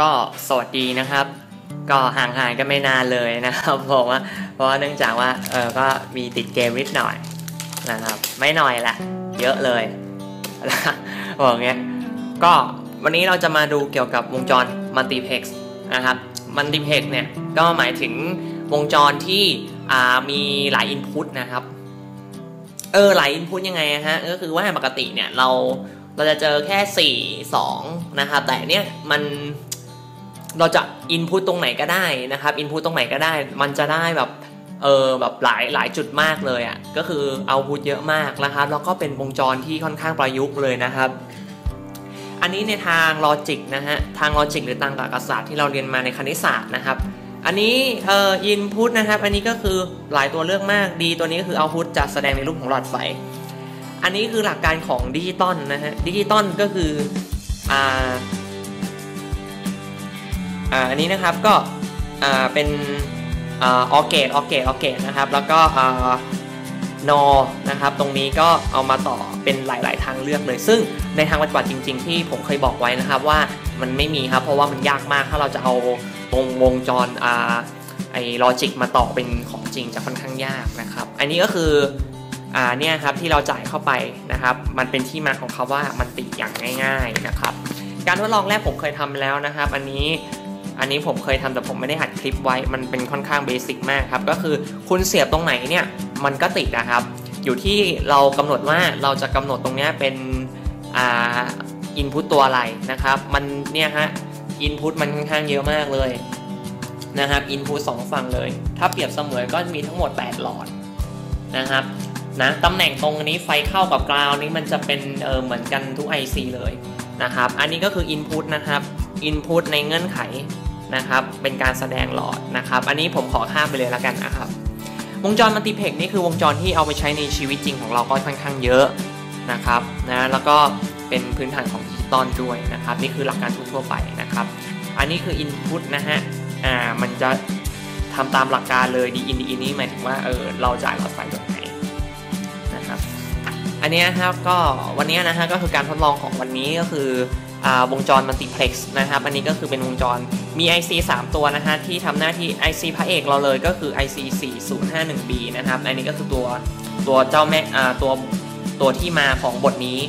ก็สวัสดีนะครับ ก็ห่างหายกันไม่นานเลยนะครับผมว่าเพราะว่าเนื่องจากว่าเออก็มีติดเกมนิดหน่อยนะครับ ไม่หน่อยละเยอะเลยบอกเงี้ยก็วันนี้เราจะมาดูเกี่ยวกับวงจรมัลติเพล็กซ์นะครับมัลติเพล็กซ์เนี่ยก็หมายถึงวงจรที่มีหลายอินพุตนะครับเออหลายอินพุตยังไงฮะก็คือว่าปกติเนี่ยเราเราจะเจอแค่ 4 2 นะครับ แต่เนี้ยมัน เราจะอินพุตตรงไหนก็ได้นะครับอินพุตตรงไหนก็ได้ มันจะได้แบบเออแบบหลายหลายจุดมากเลยอะ่ะก็คือเอาพุตเยอะมากนะครับแล้วก็เป็นวงจรที่ค่อนข้างประยุกต์เลยนะครับ อันนี้ในทางลอจิกนะฮะทางลอจิกหรือทางตรรกศาสตร์ที่เราเรียนมาในคณิตศาสตร์นะครับ อันนี้เอ่ออินพุตนะครับ อันนี้ก็คือหลายตัวเลือกมากดีตัวนี้ก็คือเอาพุตจะแสดงในรูปของหลอดไฟ อันนี้คือหลักการของดิจิตอลนะฮะดิจิตอลก็คืออ่า อ่าอันนี้นะครับก็อ่าเป็นออเกตออเกตออเกตนะครับ แล้วก็อ่านอนะครับ ตรงนี้ก็เอามาต่อเป็นหลาย ๆ ทางเลือกเลย ซึ่งในทางปฏิบัติจริง ๆ ที่ผมเคยบอกไว้นะครับว่ามันไม่มีครับ เพราะว่ามันยากมากถ้าเราจะเอาวงวงจรอ่าไอ้ลอจิกมาต่อเป็นของจริงจะค่อนข้างยากนะครับ อันนี้ก็คืออ่าเนี่ยครับที่เราจ่ายเข้าไปนะครับ มันเป็นที่มาของคาว่ามันติอย่างง่าย ๆนะครับ การทดลองแรกผมเคยทำแล้วนะครับ อันนี้ อันนี้ผมเคยทำแต่ผมไม่ได้หัดคลิปไว้ มันเป็นค่อนข้างเบสิกมากครับ ก็คือคุณเสียบตรงไหนเนี่ยมันก็ติดนะครับ อยู่ที่เรากำหนดว่าเราจะกำหนดตรงนี้เป็นอ่าอินพุตตัวอะไรนะครับ มันเนี่ยฮะอินพุตมันค่อนข้างเยอะมากเลยนะครับอินพุตสองฝั่งเลย ถ้าเปรียบเสมือนก็มีทั้งหมด 8 หลอดนะครับนะตำแหน่งตรงนี้ไฟเข้ากับกราวนี้มันจะเป็นเออเหมือนกันทุก IC เลยนะครับ อันนี้ก็คือ Input นะครับ Input ในเงื่อนไขนะครับ เป็นการแสดงหลอดนะครับ อันนี้ผมขอข้ามไปเลยแล้วกันนะครับ วงจรมัลติเพกนี่คือวงจรที่เอาไปใช้ในชีวิตจริงของเราก็ค่อนข้างเยอะนะครับนะแล้วก็เป็นพื้นฐานของดิจิตอลด้วยนะครับ นี่คือหลักการทั่วไปนะครับ อันนี้คือ Input นะฮะอ่ามันจะทำตามหลักการเลยดีอินดีอินนี่หมายถึงว่าเออเราจ่ายหลอดไฟแบบไหนนะครับ อันนี้นะครับก็วันนี้นะฮะก็คือการทดลองของวันนี้ก็คือ วงจรมัลติเพล็กซ์นะครับ อันนี้ก็คือเป็นวงจรมี IC 3 ตัวนะฮะที่ทำหน้าที่ IC พระเอกเราเลยก็คือ IC 4051B นะครับ อันนี้ก็คือตัวตัวเจ้าแม่ตัวตัวที่มาของบทนี้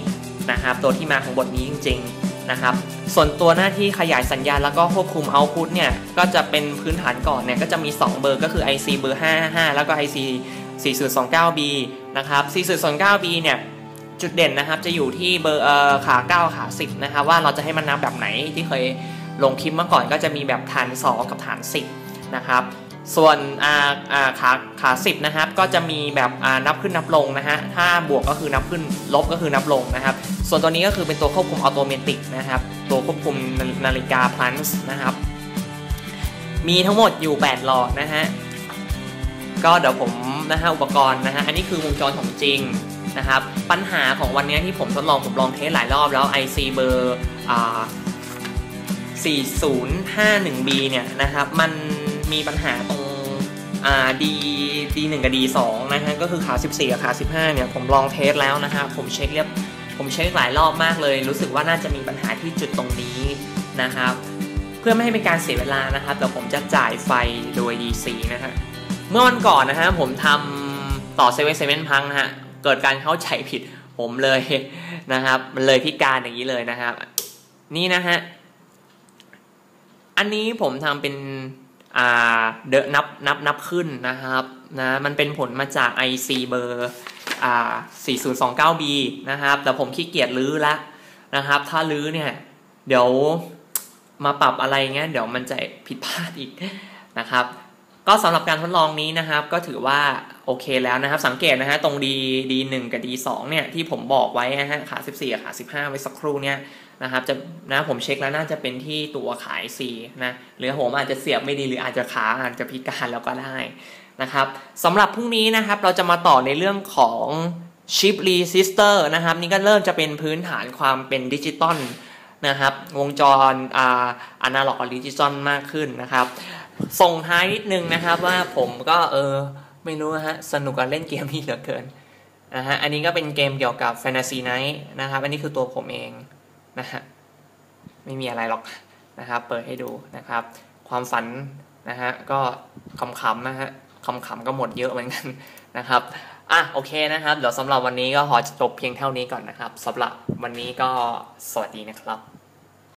นะครับ ตัวที่มาของบทนี้จริง ๆนะครับ ส่วนตัวหน้าที่ขยายสัญญาณแล้วก็ควบคุมเอาต์พุตเนี่ย ก็จะเป็นพื้นฐานก่อนเนี่ย ก็จะมี 2 เบอร์ก็คือ IC เบอร์ 55 แล้วก็ IC 4029B นะครับ 4029B เนี่ย จุดเด่นนะครับจะอยู่ที่เบอร์ขา 9 ขา 10 นะครับว่าเราจะให้มันนับแบบไหนที่เคยลงคลิปเมื่อก่อนก็จะมีแบบฐาน 2 กับฐาน 10 นะครับส่วนขาขา10นะครับก็จะมีแบบนับขึ้นนับลงนะฮะถ้าบวกก็คือนับขึ้นลบก็คือนับลงนะครับ ส่วนตัวนี้ก็คือเป็นตัวควบคุมอัตโนมัตินะครับ ตัวควบคุมนาฬิกาพลันส์นะครับ มีทั้งหมดอยู่ 8 หลอดนะฮะก็เดี๋ยวผมนะฮะอุปกรณ์นะฮะอันนี้คือวงจรของจริง นะครับ ปัญหาของวันนี้ที่ผมทดลองผมลองเทสหลายรอบแล้ว IC เบอร์อ่า 4051B เนี่ยนะครับ มันมีปัญหาตรงอ่า D D1 กับ D2 นะฮะก็คือขา 14 กับขา 15 เนี่ย ผมลองเทสแล้วนะฮะผมเช็คเรียบผมเช็คหลายรอบมากเลย รู้สึกว่าน่าจะมีปัญหาที่จุดตรงนี้นะครับ เพื่อไม่ให้เป็นการเสียเวลานะครับเดี๋ยวผมจะจ่ายไฟโดย DC นะฮะเมื่อวันก่อนนะฮะผมทำต่อเซเว่นเซเว่นพังฮะ เกิดการเข้าใจผิดผมเลยนะครับ มันเลยพิการอย่างนี้เลยนะครับ นี่นะฮะ อันนี้ผมทำเป็นอ่าเดนับนับนับขึ้นนะครับนะมันเป็นผลมาจาก IC เบอร์อ่า 4029B นะครับ แต่ผมขี้เกียจลื้อละนะครับ ถ้าลื้อเนี่ย เดี๋ยวมาปรับอะไรเงี้ยเดี๋ยวมันจะผิดพลาดอีกนะครับ ก็สำหรับการทดลองนี้นะครับ ก็ถือว่าโอเคแล้วนะครับ สังเกตนะฮะตรง D D1 กับ D2 เนี่ยที่ผมบอกไว้นะฮะขา14กับขา15 ไว้สักครู่เนี่ยนะครับจะนะผมเช็คแล้วน่าจะเป็นที่ตัวขาย C นะหรือผมอาจจะเสียบไม่ดีหรืออาจจะขาอาจจะพิการแล้วก็ได้นะครับสำหรับพรุ่งนี้นะครับเราจะมาต่อในเรื่องของชิปรีซิสเตอร์นะครับนี่ก็เริ่มจะเป็นพื้นฐานความเป็นดิจิตอล นะครับ วงจรอ่าอนาล็อกกับดิจิตอลมากขึ้นนะครับ ส่งท้ายนิดนึงนะครับว่าผมก็เออไม่รู้ฮะสนุกกับเล่นเกมนี้เหลือเกินนะฮะอันนี้ก็เป็นเกมเกี่ยวกับ Fantasy Night นะครับ อันนี้คือตัวผมเองนะฮะไม่มีอะไรหรอกนะครับ เปิดให้ดูนะครับ ความฝันนะฮะก็ขำๆนะฮะ ขำๆก็หมดเยอะเหมือนกันนะครับอะโอเคนะครับเดี๋ยวสำหรับวันนี้ก็ขอจบเพียงเท่านี้ก่อนนะครับสำหรับวันนี้ก็สวัสดีนะครับ